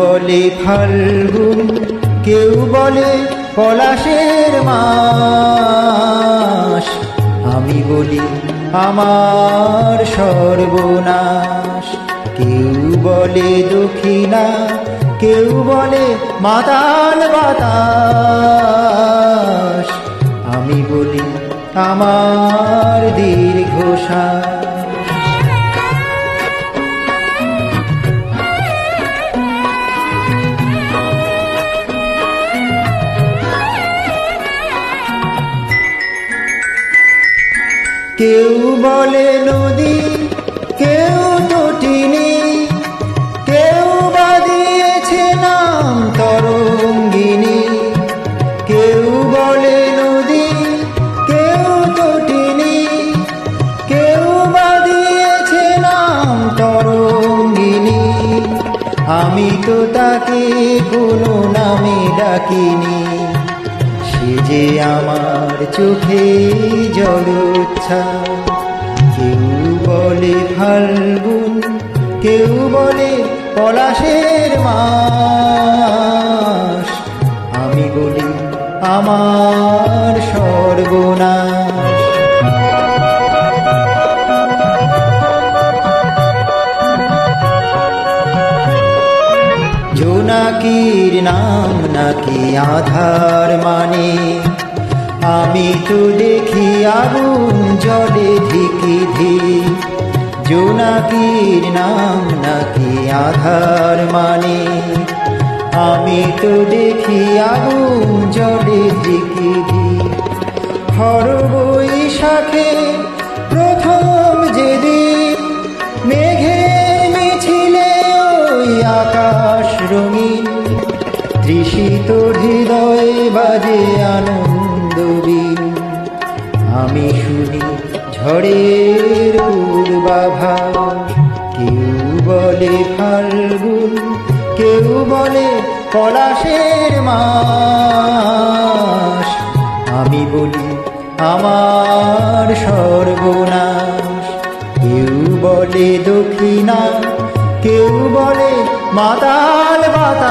বলে ফাল্গুন, কেউ বলে পলাশের মাস। আমি বলি আমার সর্বনাশ। কেউ বলে দক্ষিণা কেউ বলে মাতাল বাতাস। আমি বলি আমার দীর্ঘশ্বাস। কেউ বলে নদী, কেউ তটিনী কেউ বা দিয়েছে নাম তরঙ্গিনী। কেউ বলে নদী, কেউ তটিনী কেউ বা দিয়েছে নাম তরঙ্গিনী। আমি তো তাকে কোনো নামে ডাকিনি। সে যে আমার চোখে জলোচ্ছা কেউ বলে ফাল্গুন, কেউ বলে পলাশের মাস। আমি বলি আমার সর্বনাশ। জোনাকির নাম, নাকি আধার মানে? আমি তো দেখি আগুন জলে ধিকি ধি জোনাকির নাম, নাকি আধার মানে? আমি তো দেখি আগুন জলে ধিকি ধি খর বৈশাখে রঙিন তৃষিত হৃদয়ে বাজে আনন্দ আমি শুনি ঝড়ের পূর্বাভা কেউ বলে ফাল্গুন, কেউ বলে পলাশের মাস। আমি বলি, আমার মাতাল বাতাস।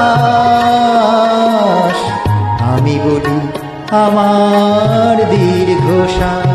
আমি বলি আমার দীর্ঘশ্বাস।